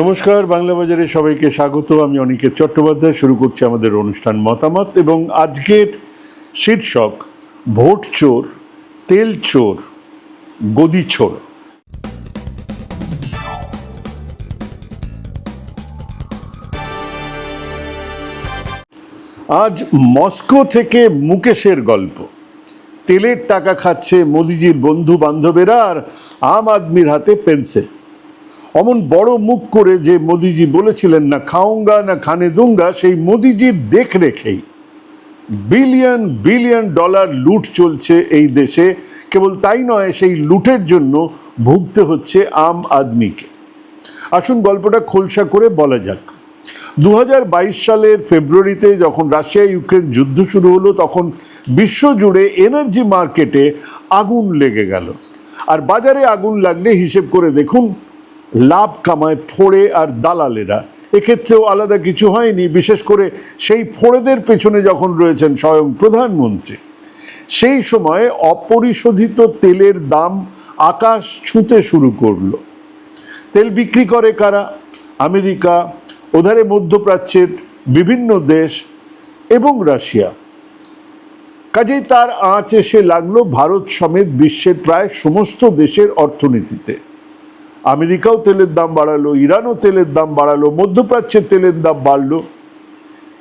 নমস্কার, বাংলা বাজারে সবাইকে স্বাগত। আমি অনিকেত চট্টোপাধ্যায়, শুরু করছি আমাদের অনুষ্ঠান মতামত এবং আজকের শীর্ষক, ভোট চোর, তেল চোর, গদি চোর। আজ মস্কো থেকে মুকেশের গল্প। তেলের টাকা খাচ্ছে মোদিজির বন্ধু বান্ধবেরা আর আম আদমির হাতে পেন্সিল। অমন বড় মুখ করে যে মোদিজি বলেছিলেন না খাউঙ্গা না খানে দুঙ্গা, সেই মোদিজির দেখ রেখেই বিলিয়ন বিলিয়ন ডলার লুট চলছে এই দেশে। কেবল তাই নয়, সেই লুটের জন্য ভুগতে হচ্ছে আম আদমিকে। আসুন গল্পটা খোলসা করে বলা যাক। দু হাজার বাইশ সালের ফেব্রুয়ারিতে যখন রাশিয়া ইউক্রেন যুদ্ধ শুরু হলো, তখন বিশ্বজুড়ে এনার্জি মার্কেটে আগুন লেগে গেল। আর বাজারে আগুন লাগলে হিসেব করে দেখুন লাভ কামায় ফোড়ে আর দালালেরা। এক্ষেত্রেও আলাদা কিছু হয়নি, বিশেষ করে সেই ফোড়েদের পেছনে যখন রয়েছেন স্বয়ং প্রধানমন্ত্রী। সেই সময় অপরিশোধিত তেলের দাম আকাশ ছুঁতে শুরু করল। তেল বিক্রি করে কারা? আমেরিকা, ওধারে মধ্যপ্রাচ্যের বিভিন্ন দেশ এবং রাশিয়া। কাজেই তার আঁচ এসে লাগল ভারত সমেত বিশ্বের প্রায় সমস্ত দেশের অর্থনীতিতে। আমেরিকাও তেলের দাম বাড়ালো, ইরানও তেলের দাম বাড়ালো, মধ্যপ্রাচ্যের তেলের দাম বাড়লো।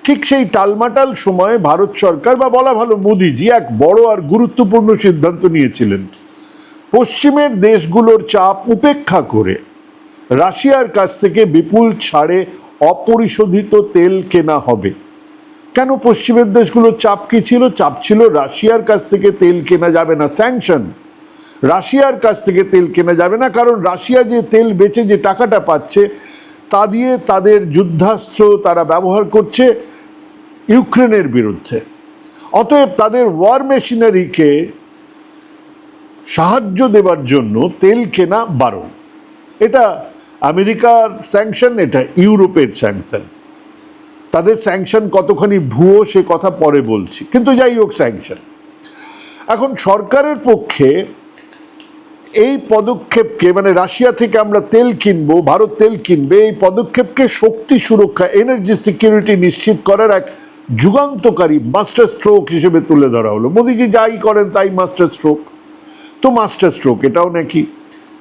ঠিক সেই টালমাটাল সময়ে ভারত সরকার, বা বলা ভালো মোদিজি, এক বড় আর গুরুত্বপূর্ণ সিদ্ধান্ত নিয়েছিলেন। পশ্চিমের দেশগুলোর চাপ উপেক্ষা করে রাশিয়ার কাছ থেকে বিপুল ছাড়ে অপরিশোধিত তেল কেনা হবে। কেন পশ্চিমের দেশগুলোর চাপ কি ছিল? চাপ ছিল রাশিয়ার কাছ থেকে তেল কেনা যাবে না, স্যাংশন। রাশিয়ার কাছ থেকে তেল কেনা যাবে না, কারণ রাশিয়া যে তেল বেচে যে টাকাটা পাচ্ছে, তা দিয়ে তাদের যুদ্ধাস্ত্র তারা ব্যবহার করছে ইউক্রেনের বিরুদ্ধে। অতএব তাদের ওয়ার মেশিনারিকে সাহায্য দেবার জন্য তেল কেনা বারণ। এটা আমেরিকার স্যাংশন এটা ইউরোপের স্যাংশন তাদের স্যাংশন কতখানি ভুয়ো, সে কথা পরে বলছি। কিন্তু যাই হোক স্যাংশন এখন সরকারের পক্ষে এই পদক্ষেপকে মানে রাশিয়া থেকে আমরা তেল কিনবো, ভারত তেল কিনবে, এই পদক্ষেপকে শক্তি সুরক্ষা এনার্জি সিকিউরিটি নিশ্চিত করার এক যুগান্তকারী মাস্টার স্ট্রোক হিসেবে তুলে ধরা হলো। মোদিজি যাই করেন তাই মাস্টার স্ট্রোক তো মাস্টার স্ট্রোক এটাও নাকি?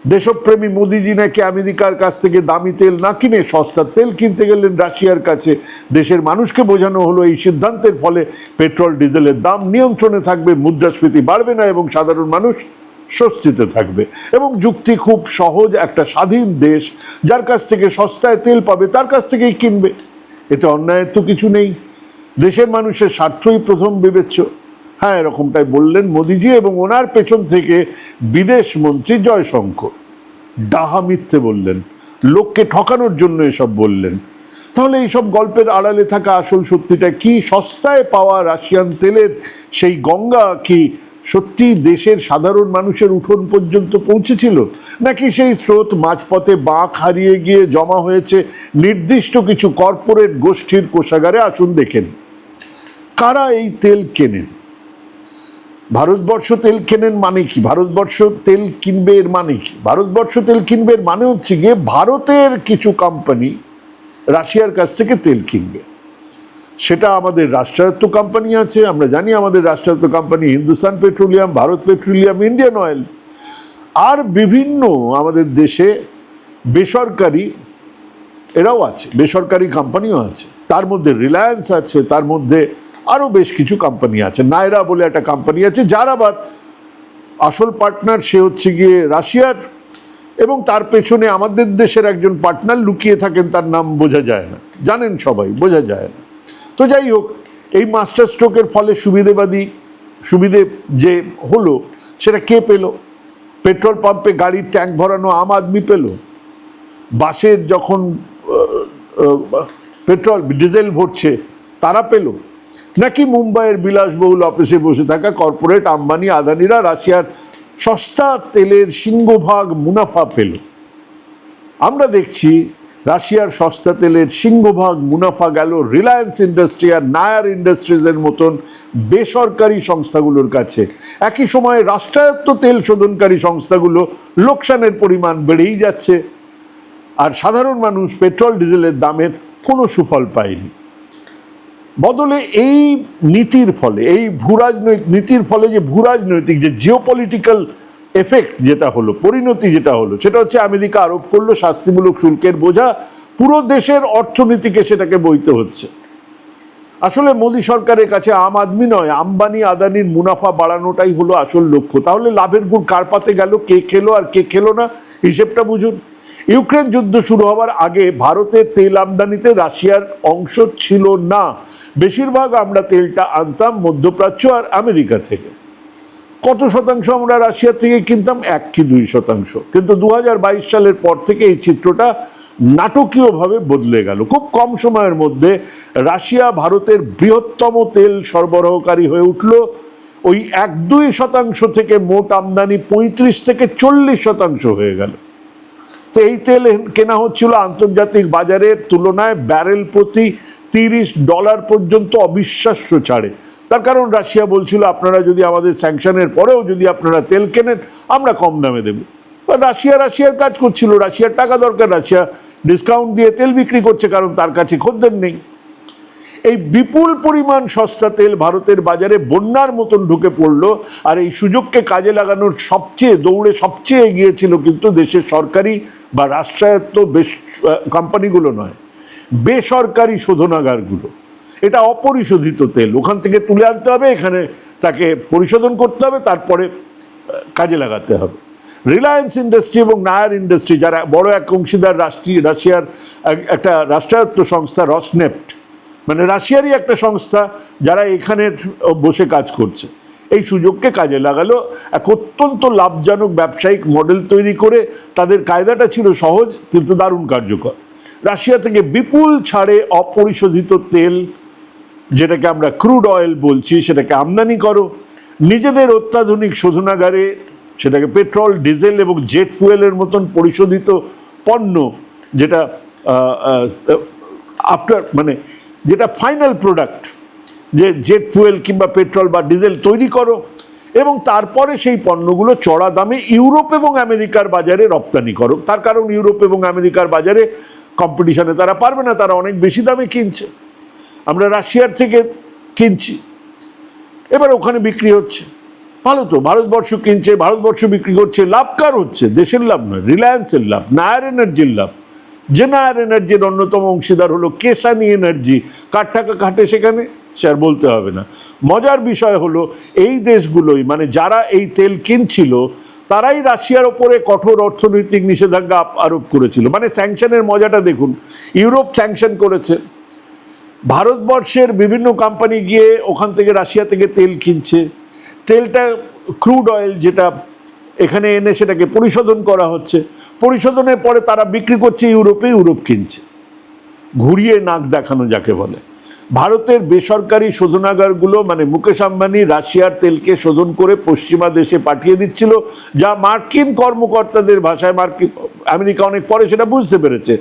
দেশপ্রেমী মোদিজি নাকি আমেরিকার কাছ থেকে দামি তেল না কিনে সস্তার তেল কিনতে গেলেন রাশিয়ার কাছে? দেশের মানুষকে বোঝানো হলো এই সিদ্ধান্তের ফলে পেট্রোল, ডিজেলের দাম নিয়ন্ত্রণে থাকবে, মুদ্রাস্ফীতি বাড়বে না এবং সাধারণ মানুষ স্বস্তিতে থাকবে। এবং যুক্তি খুব সহজ একটা স্বাধীন দেশ, যার কাছ থেকে সস্তায় তেল পাবে, তার কাছ থেকেই কিনবে। এতে অন্যায়ের তো কিছু নেই। দেশের মানুষের স্বার্থই প্রথম বিবেচ্য। হ্যাঁ এরকমটাই বললেন মোদিজি এবং ওনার পেছন থেকে বিদেশ মন্ত্রী জয়শঙ্কর। ডাহা মিথ্যে বললেন। লোককে ঠকানোর জন্য এসব বললেন। তাহলে এইসব গল্পের আড়ালে থাকা আসল সত্যিটা কি? সস্তায় পাওয়া রাশিয়ান তেলের সেই গঙ্গা কি সত্যি দেশের সাধারণ মানুষের উঠোন পর্যন্ত পৌঁছেছিল? নাকি সেই স্রোত মাঝপথে বাঁক হারিয়ে গিয়ে জমা হয়েছে? নির্দিষ্ট কিছু কর্পোরেট গোষ্ঠীর কোষাগারে আসুন দেখেন। কারা এই তেল কেনেন? ভারতবর্ষ তেল কেনেন মানে কি? ভারতবর্ষ তেল কিনবে এর মানে কি? ভারতবর্ষ তেল কিনবে এর মানে হচ্ছে গিয়ে ভারতের কিছু কোম্পানি রাশিয়ার কাছ থেকে তেল কিনবে। সেটা আমাদের রাষ্ট্রায়ত্ত কোম্পানি আছে, আমরা জানি আমাদের রাষ্ট্রায়ত্ত company Hindustan petroleum Bharat petroleum Indian oil আর বিভিন্ন আমাদের দেশে বেসরকারি এরাও আছে, বেসরকারি কোম্পানিও আছে। তার মধ্যে রিলায়েন্স আছে, তার মধ্যে আরও বেশ কিছু কোম্পানি আছে। নায়রা বলে একটা কোম্পানি আছে, যার আবার আসল পার্টনার সে হচ্ছে গিয়ে রাশিয়ার। এবং তার পেছনে আমাদের দেশের একজন পার্টনার লুকিয়ে থাকেন, তার নাম বোঝা যায় না। জানেন সবাই, বোঝা যায় না। তো যাই হোক, এই মাস্টার স্ট্রোকের ফলে সুবিধেবাদী, সুবিধে যে হলো, সেটা কে পেল? পেট্রোল পাম্পে গাড়ির ট্যাঙ্ক ভরানো আম আদমি পেল? বাসের যখন পেট্রোল, ডিজেল ভরছে, তারা পেল? নাকি মুম্বাইয়ের বিলাসবহুল অফিসে বসে থাকা কর্পোরেট আম্বানি, আদানিরা রাশিয়ার সস্তা তেলের সিংহভাগ মুনাফা পেল? আমরা দেখছি রাশিয়ার সস্তা তেলের সিংহভাগ মুনাফা গেল রিলায়েন্স ইন্ডাস্ট্রি আর নায়ার ইন্ডাস্ট্রিজের মতন বেসরকারি সংস্থাগুলোর কাছে। একই সময়ে রাষ্ট্রায়ত্ত তেল শোধনকারী সংস্থাগুলো লোকসানের পরিমাণ বেড়েই যাচ্ছে আর সাধারণ মানুষ পেট্রোল, ডিজেলের দামের কোনো সুফল পায়নি। বদলে এই নীতির ফলে, এই ভূরাজনৈতিক নীতির ফলে যে ভূরাজনৈতিক, যে জিওপলিটিক্যাল এফেক্ট যেটা হলো, পরিণতি যেটা হলো, সেটা হচ্ছে আমেরিকা আরোপ করল শাস্তিমূলক শুল্কের বোঝা, পুরো দেশের অর্থনীতিকে সেটাকে বইতে হচ্ছে। আসলে মোদী সরকারের কাছে আম আদমি নয়, আম্বানি আদানির মুনাফা বাড়ানোটাই হলো আসল লক্ষ্য। তাহলে লাভের গুড় কার পাতে গেল, কে খেলো আর কে খেলো না? হিসেবটা বুঝুন। ইউক্রেন যুদ্ধ শুরু হওয়ার আগে ভারতের তেল আমদানিতে রাশিয়ার অংশ ছিল না। বেশিরভাগ আমরা তেলটা আনতাম মধ্যপ্রাচ্য আর আমেরিকা থেকে। কত শতাংশ আমরা রাশিয়া থেকে কিনতাম? এক কি দুই শতাংশ। কিন্তু দু হাজার বাইশ সালের পর থেকে এই চিত্রটা নাটকীয়ভাবে বদলে গেল। খুব কম সময়ের মধ্যে রাশিয়া ভারতের বৃহত্তম তেল সরবরাহকারী হয়ে উঠল। ওই এক দুই শতাংশ থেকে মোট আমদানি পঁয়ত্রিশ থেকে চল্লিশ শতাংশ হয়ে গেল। তো এই তেল কেনা হচ্ছিল আন্তর্জাতিক বাজারের তুলনায় ব্যারেল প্রতি তিরিশ ডলার পর্যন্ত অবিশ্বাস্য ছাড়ে। তার কারণ রাশিয়া বলছিল, আপনারা যদি আমাদের স্যাংশনের পরেও যদি আপনারা তেল কেনেন, আমরা কম দামে দেবো। রাশিয়া রাশিয়ার কাজ করছিল, রাশিয়ার টাকা দরকার, রাশিয়া ডিসকাউন্ট দিয়ে তেল বিক্রি করছে, কারণ তার কাছে খদ্দের নেই। এই বিপুল পরিমাণ সস্তা তেল ভারতের বাজারে বন্যার মতন ঢুকে পড়ল, আর এই সুযোগকে কাজে লাগানোর সবচেয়ে, দৌড়ে সবচেয়ে এগিয়েছিল কিন্তু দেশের সরকারি বা রাষ্ট্রায়ত্ত বেশ কোম্পানিগুলো নয়, বেসরকারি শোধনাগারগুলো। এটা অপরিশোধিত তেল, ওখান থেকে তুলে আনতে হবে, এখানে তাকে পরিশোধন করতে হবে, তারপরে কাজে লাগাতে হবে। রিলায়েন্স ইন্ডাস্ট্রি এবং নায়ার ইন্ডাস্ট্রি যারা বড় এক অংশীদার রাষ্ট্রীয়, রাশিয়ার একটা রাষ্ট্রায়ত্ত সংস্থা রসনেপ্ট মানে রাশিয়ারই একটা সংস্থা যারা এখানে বসে কাজ করছে। এই সুযোগকে কাজে লাগালো এক অত্যন্ত লাভজনক ব্যবসায়িক মডেল তৈরি করে তাদের কায়দাটা ছিল সহজ কিন্তু দারুণ কার্যকর। রাশিয়া থেকে বিপুল ছাড়ে অপরিশোধিত তেল, যেটাকে আমরা ক্রুড অয়েল বলছি, সেটাকে আমদানি করো। নিজেদের অত্যাধুনিক শোধনাগারে সেটাকে পেট্রোল, ডিজেল এবং জেট ফুয়েলের মতন পরিশোধিত পণ্য যেটা আফটার মানে যেটা ফাইনাল প্রোডাক্ট যে জেট ফুয়েল কিংবা পেট্রোল বা ডিজেল তৈরি করো, এবং তারপরে সেই পণ্যগুলো চড়া দামে ইউরোপ এবং আমেরিকার বাজারে রপ্তানি করো। তার কারণ ইউরোপ এবং আমেরিকার বাজারে কম্পিটিশনে তারা পারবে না, তারা অনেক বেশি দামে কিনছে। আমরা রাশিয়ার থেকে কিনছি। এবার ওখানে বিক্রি হচ্ছে। ভালো তো, ভারতবর্ষ কিনছে, ভারতবর্ষ বিক্রি করছে, লাভ কার হচ্ছে? দেশের লাভ নয়, রিলায়েন্সের লাভ, নায়ার এনার্জির লাভ। যে নায়ার এনার্জির অন্যতম অংশীদার হলো কেসানি এনার্জি কার টাকা কাটে সেখানে? সে বলতে হবে না। মজার বিষয় হলো, এই দেশগুলোই মানে যারা এই তেল কিনছিল, তারাই রাশিয়ার ওপরে কঠোর অর্থনৈতিক নিষেধাজ্ঞা আরোপ করেছিল। মানে স্যাংশনের মজাটা দেখুন। ইউরোপ স্যাংশন করেছে। ভারতবর্ষের বিভিন্ন কোম্পানি গিয়ে ওখান থেকে রাশিয়া থেকে তেল কিনছে। তেলটা ক্রুড অয়েল যেটা এখানে এনে সেটাকে পরিশোধন করা হচ্ছে। পরিশোধনের পরে তারা বিক্রি করছে ইউরোপে, ইউরোপ কিনছে। ঘুরিয়ে নাক দেখানো যাকে বলে। ভারতের বেসরকারি শোধনাগারগুলো মানে মুকেশ আম্বানি রাশিয়ার তেলকে শোধন করে পশ্চিমা দেশে পাঠিয়ে দিচ্ছিল, যা মার্কিন কর্মকর্তাদের ভাষায় মার্কিন, আমেরিকা অনেক পরে সেটা বুঝতে পেরেছে।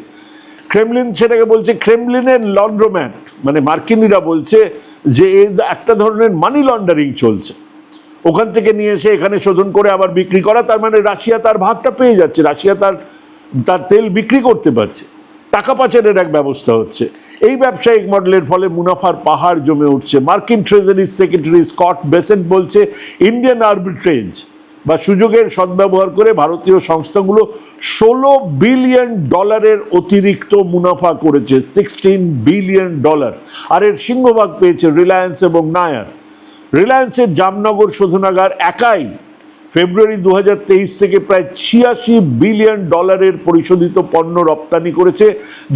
ক্রেমলিন সেটাকে বলছে ক্রেমলিনের লন্ড্রোম্যাট মানে মার্কিনিরা বলছে যে একটা ধরনের মানি লন্ডারিং চলছে। ওখান থেকে নিয়ে এসে এখানে শোধন করে আবার বিক্রি করা, তার মানে রাশিয়া তার ভাগটা পেয়ে যাচ্ছে, রাশিয়া তার তার তেল বিক্রি করতে পারছে। টাকা পাচারের এক ব্যবস্থা হচ্ছে। এই ব্যবসায়িক মডেলের ফলে মুনাফার পাহাড় জমে উঠছে। মার্কিন ট্রেজারি সেক্রেটারি স্কট বেসেন্ট বলছে, ইন্ডিয়ান আর্বিট্রেজ বা সুযোগের সদ্ব্যবহার করে ভারতীয় সংস্থাগুলো ষোলো বিলিয়ন ডলারের অতিরিক্ত মুনাফা করেছে, সিক্সটিন বিলিয়ন ডলার। আর এর সিংহভাগ পেয়েছে রিলায়েন্স এবং নায়ার। রিলায়েন্সের জামনগর শোধনাগার একাই ফেব্রুয়ারি দু হাজার তেইশ থেকে প্রায় ছিয়াশি বিলিয়ন ডলারের পরিশোধিত পণ্য রপ্তানি করেছে,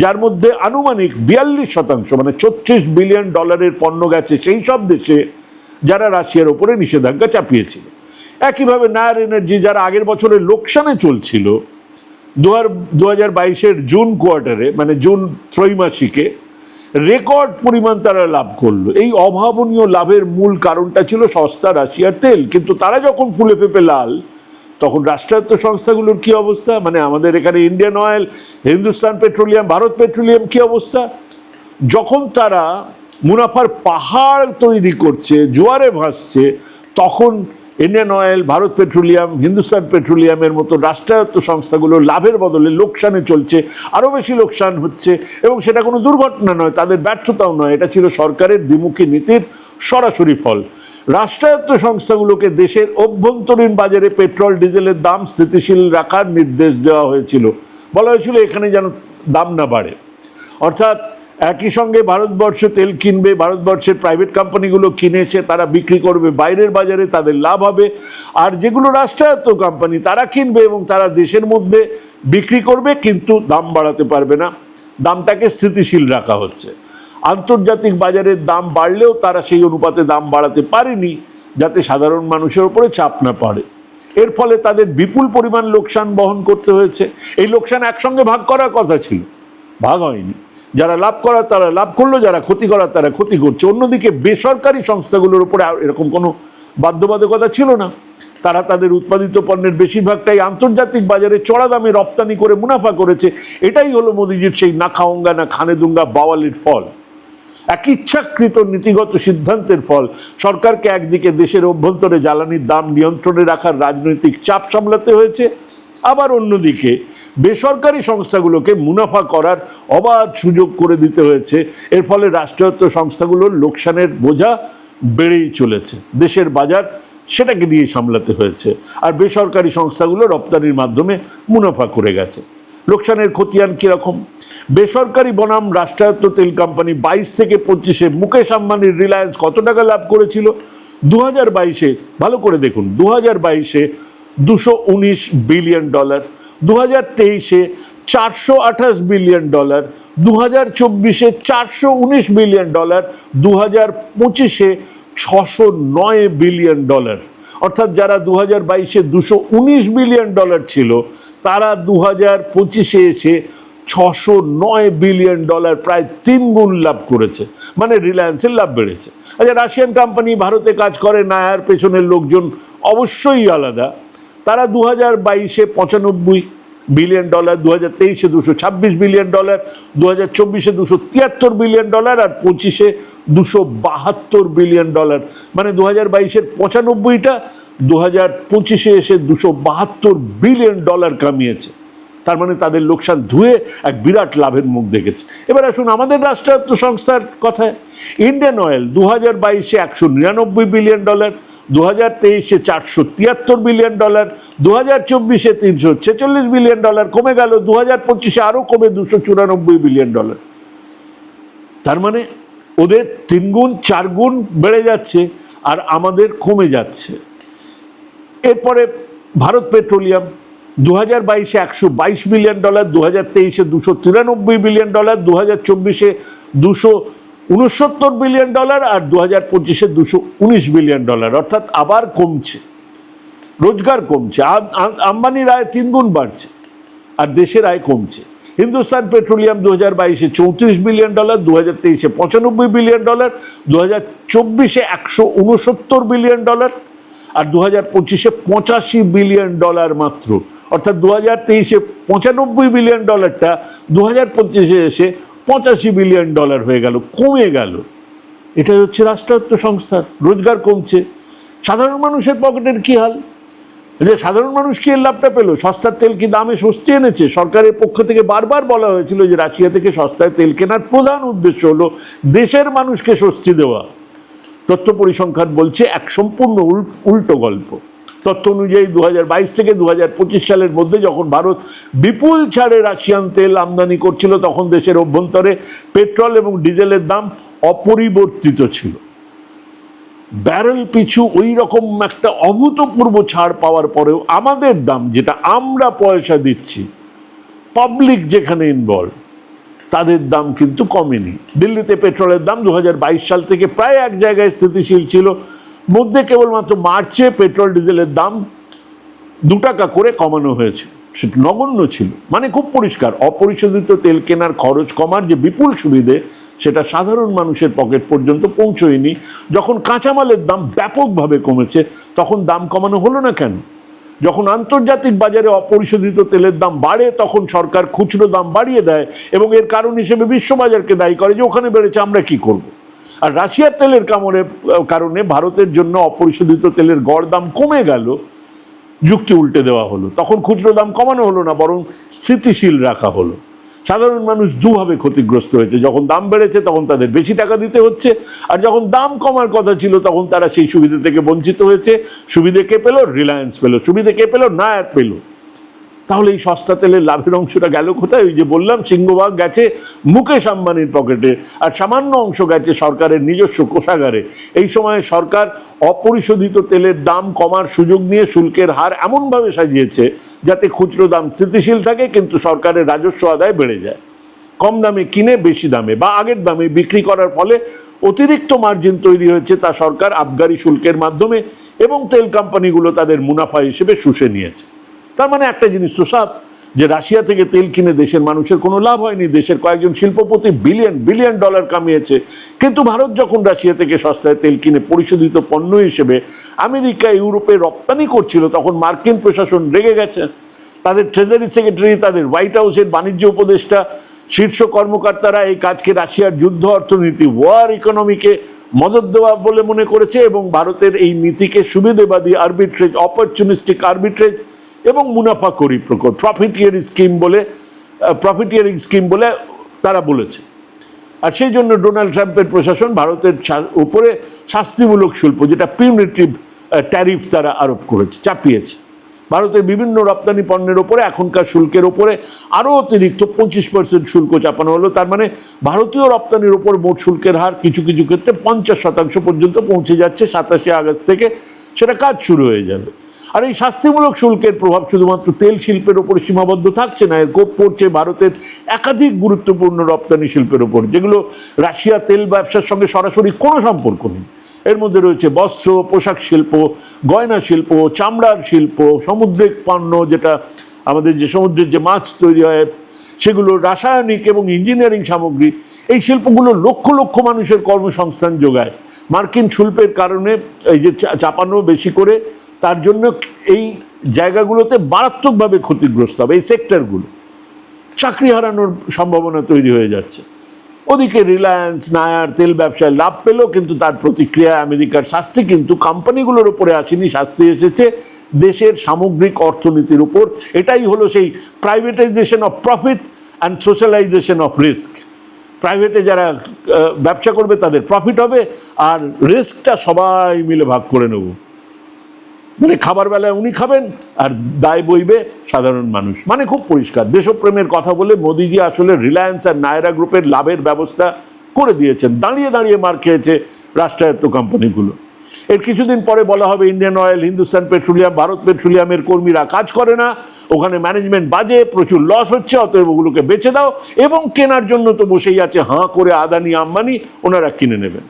যার মধ্যে আনুমানিক বিয়াল্লিশ শতাংশ মানে ছত্রিশ বিলিয়ন ডলারের পণ্য গেছে সেই সব দেশে যারা রাশিয়ার ওপরে নিষেধাজ্ঞা চাপিয়েছিল। একইভাবে নায়ার এনার্জি, যারা আগের বছরের লোকসানে চলছিল দু হাজার বাইশের জুন কোয়ার্টারে মানে জুন ত্রৈমাসিকে রেকর্ড পরিমাণ তারা লাভ করল। এই অভাবনীয় লাভের মূল কারণটা ছিল সস্তা রাশিয়ার তেল। কিন্তু তারা যখন ফুলে ফেপে লাল, তখন রাষ্ট্রায়ত্ত সংস্থাগুলোর কি অবস্থা? মানে আমাদের এখানে Indian oil Hindustan petroleum Bharat petroleum কি অবস্থা? যখন তারা মুনাফার পাহাড় তৈরি করছে, জোয়ারে ভাসছে, তখন Indian oil Bharat petroleum Hindustan পেট্রোলিয়ামের মতো রাষ্ট্রায়ত্ত সংস্থাগুলো লাভের বদলে লোকসানে চলছে, আরও বেশি লোকসান হচ্ছে এবং সেটা কোনো দুর্ঘটনা নয়, তাদের ব্যর্থতাও নয়। এটা ছিল সরকারের দ্বিমুখী নীতির সরাসরি ফল। রাষ্ট্রায়ত্ত সংস্থাগুলোকে দেশের অভ্যন্তরীণ বাজারে পেট্রোল, ডিজেলের দাম স্থিতিশীল রাখার নির্দেশ দেওয়া হয়েছিল। বলা হয়েছিল এখানে যেন দাম না বাড়ে। অর্থাৎ একই সঙ্গে ভারতবর্ষ তেল কিনবে, ভারতবর্ষের প্রাইভেট কোম্পানিগুলো কিনেছে তারা বিক্রি করবে, বাইরের বাজারে তাদের লাভ হবে। আর যেগুলো রাষ্ট্রায়ত্ত কোম্পানি তারা কিনবে এবং তারা দেশের মধ্যে বিক্রি করবে, কিন্তু দাম বাড়াতে পারবে না। দামটাকে স্থিতিশীল রাখা হচ্ছে। আন্তর্জাতিক বাজারের দাম বাড়লেও তারা সেই অনুপাতে দাম বাড়াতে পারেনি, যাতে সাধারণ মানুষের উপরে চাপ না পড়ে। এর ফলে তাদের বিপুল পরিমাণ লোকসান বহন করতে হয়েছে। এই লোকসান একসঙ্গে ভাগ করার কথা ছিল, ভাগ হয়নি। যারা লাভ করার তারা লাভ করল, যারা ক্ষতি করার তারা ক্ষতি করছে। অন্যদিকে বেসরকারি সংস্থাগুলোর উপরে এরকম কোনো বাধ্যবাধকতা ছিল না। তারা তাদের উৎপাদিত পণ্যের বেশিরভাগটাই আন্তর্জাতিক বাজারে চড়া দামে রপ্তানি করে মুনাফা করেছে। এটাই হলো মোদিজির সেই না খাওঙ্গা, না খানেদুঙ্গা বাওয়ালির ফল। এক ইচ্ছাকৃত নীতিগত সিদ্ধান্তের ফল। সরকারকে একদিকে দেশের অভ্যন্তরে জ্বালানির দাম নিয়ন্ত্রণে রাখার রাজনৈতিক চাপ সামলাতে হয়েছে, আবার অন্যদিকে বেসরকারি সংস্থাগুলোকে মুনাফা করার অবাধ সুযোগ করে দিতে হয়েছে। এর ফলে রাষ্ট্রায়ত্ত সংস্থাগুলোর লোকসানের বোঝা বেড়েই চলেছে। দেশের বাজার সেটাকে দিয়ে সামলাতে হয়েছে আর বেসরকারি সংস্থাগুলো রপ্তানির মাধ্যমে মুনাফা করে গেছে। লোকসানের খতিয়ান কীরকম? বেসরকারি বনাম রাষ্ট্রায়ত্ত তেল কোম্পানি বাইশ থেকে পঁচিশে মুকেশ আম্বানির রিলায়েন্স কত টাকা লাভ করেছিল? দু হাজার বাইশে, ভালো করে দেখুন দু হাজার বাইশে দুশো উনিশ বিলিয়ন ডলার। দু হাজার তেইশে চারশো আঠাশ বিলিয়ন ডলার দু হাজার চব্বিশে চারশো উনিশ বিলিয়ন ডলার দু হাজার পঁচিশে ছশো নয় বিলিয়ন ডলার। অর্থাৎ যারা দু হাজার বাইশে দুশো উনিশ বিলিয়ন ডলার ছিল, তারা দু হাজার পঁচিশে এসে ছশো নয় বিলিয়ন ডলার প্রায় তিন গুণ লাভ করেছে মানে রিলায়েন্সের লাভ বেড়েছে। আচ্ছা রাশিয়ান কোম্পানি ভারতে কাজ করে, নায়ার পেছনের লোকজন অবশ্যই আলাদা। তারা দু হাজার বাইশে পঁচানব্বই বিলিয়ন ডলার দু হাজার তেইশে দুশো ছাব্বিশ বিলিয়ন ডলার দু হাজার চব্বিশে দুশো তিয়াত্তর বিলিয়ন ডলার আর পঁচিশে দুশো বাহাত্তর বিলিয়ন ডলার। মানে দু হাজার বাইশের পঁচানব্বইটা দু হাজার পঁচিশে এসে দুশো বাহাত্তর বিলিয়ন ডলার কামিয়েছে। তার মানে তাদের লোকসান ধুয়ে এক বিরাট লাভের মুখ দেখেছে। এবার আসুন আমাদের রাষ্ট্রায়ত্ত সংস্থার কথায়। ইন্ডিয়ান অয়েল দু হাজার বাইশে একশো নিরানব্বই বিলিয়ন ডলার দু হাজার তেইশে চারশো তিয়াত্তর বিলিয়ন ডলার দু হাজার চব্বিশে তিনশো ছেচল্লিশ বিলিয়ন ডলার কমে গেল দু হাজার পঁচিশে আরও কমে দুশো চুরানব্বই বিলিয়ন ডলার। তার মানে ওদের তিন গুণ চার গুণ বেড়ে যাচ্ছে আর আমাদের কমে যাচ্ছে। এরপরে ভারত পেট্রোলিয়াম দু হাজার বাইশে একশো বাইশ বিলিয়ন ডলার দু হাজার তেইশে দুশো তিরানব্বই বিলিয়ন ডলার দু হাজার চব্বিশে দুশো উনসত্তর বিলিয়ন ডলার আর দু হাজার পঁচিশে দুশো উনিশ বিলিয়ন ডলার, অর্থাৎ আবার কমছে। রোজগার কমছে, আম- আম- আম্বানির আয় তিন গুণ বাড়ছে আর দেশের আয় কমছে। হিন্দুস্তান পেট্রোলিয়াম দু হাজার বাইশে চৌত্রিশ বিলিয়ন ডলার দু হাজার তেইশে পঁচানব্বই বিলিয়ন ডলার দু হাজার চব্বিশে একশো উনসত্তর বিলিয়ন ডলার আর দু হাজার পঁচিশে পঁচাশি বিলিয়ন ডলার মাত্র। অর্থাৎ দু হাজার তেইশে পঁচানব্বই বিলিয়ন ডলারটা দু হাজার পঁচিশে এসে পঁচাশি বিলিয়ন ডলার হয়ে গেল, কমে গেল। এটাই হচ্ছে রাষ্ট্রায়ত্ত সংস্থার, রোজগার কমছে। সাধারণ মানুষের পকেটের কি হাল? যে সাধারণ মানুষ কি এর লাভটা পেল? সস্তার তেল কি দামে স্বস্তি এনেছে? সরকারের পক্ষ থেকে বারবার বলা হয়েছিল যে রাশিয়া থেকে সস্তায় তেল কেনার প্রধান উদ্দেশ্য হলো দেশের মানুষকে স্বস্তি দেওয়া। তথ্য পরিসংখ্যান বলছে এক সম্পূর্ণ উল- উল্টো গল্প। তথ্য অনুযায়ী দু হাজার বাইশ থেকে দুহাজার পঁচিশ সালের মধ্যে যখন ভারত বিপুল ছাড়ে রাশিয়ান তেল আমদানি করছিল, তখন দেশের অভ্যন্তরে পেট্রোল এবং ডিজেলের দাম অপরিবর্তিত ছিল। ব্যারেল পিছু ওই রকম একটা অভূতপূর্ব ছাড় পাওয়ার পরেও আমাদের দাম, যেটা আমরা পয়সা দিচ্ছি, পাবলিক যেখানে ইনভলভ তাদের দাম কিন্তু কমেনি। দিল্লিতে পেট্রোলের দাম দু হাজার বাইশ সাল থেকে প্রায় এক জায়গায় স্থিতিশীল ছিল মধ্যে কেবলমাত্র মার্চে পেট্রোল, ডিজেলের দাম। দু টাকা করে কমানো হয়েছে। সেটা নগণ্য ছিল। মানে খুব পরিষ্কার। অপরিশোধিত তেল কেনার খরচ কমার যে বিপুল সুবিধে, সেটা সাধারণ মানুষের পকেট পর্যন্ত পৌঁছয়নি। যখন কাঁচামালের দাম ব্যাপকভাবে কমেছে, তখন দাম কমানো হলো না কেন? যখন আন্তর্জাতিক বাজারে অপরিশোধিত তেলের দাম বাড়ে, তখন সরকার খুচরো দাম বাড়িয়ে দেয় এবং এর কারণ হিসেবে বিশ্ববাজারকে দায়ী করে যে ওখানে বেড়েছে, আমরা কি করব। আর রাশিয়ার তেলের কামড়ের আহ, কারণে ভারতের জন্য অপরিশোধিত তেলের গড় দাম কমে গেল যুক্তি উল্টে দেওয়া হলো। তখন খুচরো দাম কমানো হলো না বরং স্থিতিশীল রাখা হলো। সাধারণ মানুষ দুভাবে ক্ষতিগ্রস্ত হয়েছে। যখন দাম বেড়েছে তখন তাদের বেশি টাকা দিতে হচ্ছে আর যখন দাম কমার কথা ছিল তখন তারা সেই সুবিধা থেকে বঞ্চিত হয়েছে। সুবিধে কে পেল? রিলায়েন্স পেল। সুবিধে কে পেল? নায়ার পেল। তাহলে এই সস্তা তেলের লাভের অংশটা গেল কোথায়? ওই যে বললাম, সিংহভাগ গেছে মুকেশ আম্বানির পকেটে আর সামান্য অংশ গেছে সরকারের নিজস্ব কোষাগারে। এই সময়ে সরকার অপরিশোধিত তেলের দাম কমার সুযোগ নিয়ে শুল্কের হার এমনভাবে সাজিয়েছে যাতে খুচরো দাম স্থিতিশীল থাকে, কিন্তু সরকারের রাজস্ব আদায় বেড়ে যায়। কম দামে কিনে বেশি দামে বা আগের দামে বিক্রি করার ফলে অতিরিক্ত মার্জিন তৈরি হয়েছে তা সরকার আবগারি শুল্কের মাধ্যমে এবং তেল কোম্পানিগুলো তাদের মুনাফা হিসেবে শুষে নিয়েছে। তার মানে একটা জিনিস তো সাপ যে রাশিয়া থেকে তেল কিনে দেশের মানুষের কোনো লাভ হয়নি, দেশের কয়েকজন শিল্পপতি বিলিয়ন বিলিয়ন ডলার কামিয়েছে। কিন্তু ভারত যখন রাশিয়া থেকে সস্তায় তেল কিনে পরিশোধিত পণ্য হিসেবে আমেরিকা, ইউরোপে রপ্তানি করছিল, তখন মার্কিন প্রশাসন রেগে গেছে। তাদের ট্রেজারি সেক্রেটারি তাদের হোয়াইট হাউসের বাণিজ্য উপদেষ্টা, শীর্ষ কর্মকর্তারা এই কাজকে রাশিয়ার যুদ্ধ অর্থনীতি ওয়ার ইকোনমিকে মদত দেওয়া বলে মনে করেছে এবং ভারতের এই নীতিকে সুবিধেবাদী আরবিট্রেজ অপরচুনিস্টিক আরবিট্রেজ এবং মুনাফা করি প্রকল্প প্রফিটিয়ারি স্কিম বলে প্রফিটিয়ারিং স্কিম বলে তারা বলেছে। আর সেই জন্য ডোনাল্ড ট্রাম্পের প্রশাসন ভারতের উপরে শাস্তিমূলক শুল্ক যেটা পিউনিটিভ ট্যারিফ তারা আরোপ করেছে, চাপিয়েছে। ভারতের বিভিন্ন রপ্তানি পণ্যের ওপরে, এখনকার শুল্কের ওপরে আরও অতিরিক্ত পঁচিশ পার্সেন্ট শুল্ক চাপানো হলো। তার মানে ভারতীয় রপ্তানির ওপর মোট শুল্কের হার কিছু কিছু ক্ষেত্রে পঞ্চাশ শতাংশ পর্যন্ত পৌঁছে যাচ্ছে সাতাশে আগস্ট থেকে। সেটা কাজ শুরু হয়ে যাবে। আর এই শাস্তিমূলক শুল্কের প্রভাব শুধুমাত্র তেল শিল্পের ওপর সীমাবদ্ধ থাকছে না, এর কোপ পড়ছে ভারতের একাধিক গুরুত্বপূর্ণ রপ্তানি শিল্পের ওপর, যেগুলো রাশিয়া তেল ব্যবসার সঙ্গে সরাসরি কোনো সম্পর্ক নেই। এর মধ্যে রয়েছে বস্ত্র, পোশাক শিল্প, গয়না শিল্প, চামড়ার শিল্প সামুদ্রিক পণ্য, যেটা আমাদের যে সমুদ্রের যে মাছ তৈরি হয়, সেগুলো রাসায়নিক এবং ইঞ্জিনিয়ারিং সামগ্রী, এই শিল্পগুলো লক্ষ লক্ষ মানুষের কর্মসংস্থান যোগায়। মার্কিন শুল্পের কারণে এই যে চাপানো বেশি করে তার জন্য এই জায়গাগুলোতে মারাত্মকভাবে ক্ষতিগ্রস্ত হবে, এই সেক্টরগুলো। চাকরি হারানোর সম্ভাবনা তৈরি হয়ে যাচ্ছে। ওদিকে রিলায়েন্স নায়ার তেল ব্যবসায় লাভ পেলেও কিন্তু তার প্রতিক্রিয়া আমেরিকার শাস্তি কিন্তু কোম্পানিগুলোর উপরে আসেনি, শাস্তি এসেছে দেশের সামগ্রিক অর্থনীতির উপর। এটাই হলো সেই privatisation of profit and socialisation of risk প্রাইভেটে যারা ব্যবসা করবে তাদের প্রফিট হবে আর রিস্কটা সবাই মিলে ভাগ করে নেব। মানে খাবার বেলায় উনি খাবেন আর দায় বইবে সাধারণ মানুষ। মানে খুব পরিষ্কার। দেশপ্রেমের কথা বলে মোদিজি আসলে রিলায়েন্স আর নায়রা গ্রুপের লাভের ব্যবস্থা করে দিয়েছেন। দাঁড়িয়ে দাঁড়িয়ে মার খেয়েছে রাষ্ট্রায়ত্ত কোম্পানিগুলো। এর কিছুদিন পরে বলা হবে Indian oil, Hindustan petroleum, Bharat পেট্রোলিয়ামের কর্মীরা কাজ করে না। ওখানে ম্যানেজমেন্ট বাজে, প্রচুর লস হচ্ছে, অতএব ওগুলোকে বেচে দাও এবং কেনার জন্য তো বসেই আছে হাঁ করে আদানি আম্বানি, ওনারা কিনে নেবেন।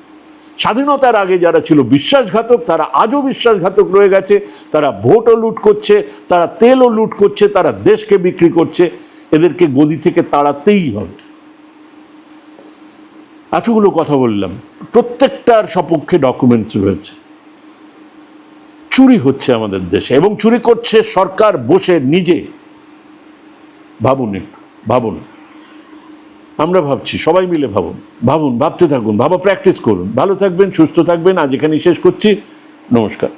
স্বাধীনতার আগে যারা ছিল বিশ্বাসঘাতক, তারা আজও বিশ্বাসঘাতক রয়ে গেছে, তারা ভোটও লুট করছে, তারা তেলও লুট করছে, তারা দেশকে বিক্রি করছে, এদেরকে গদি থেকে তাড়াতেই হবে। এতগুলো কথা বললাম, প্রত্যেকটার সপক্ষে ডকুমেন্টস রয়েছে। চুরি হচ্ছে আমাদের দেশে এবং চুরি করছে সরকার বসে নিজে। ভাবুন একটু, ভাবুন। আমরা ভাবছি, সবাই মিলে ভাবুন ভাবুন, ভাবতে থাকুন, ভাবা প্র্যাকটিস করুন। ভালো থাকবেন, সুস্থ থাকবেন, আজ এখানেই শেষ করছি। নমস্কার।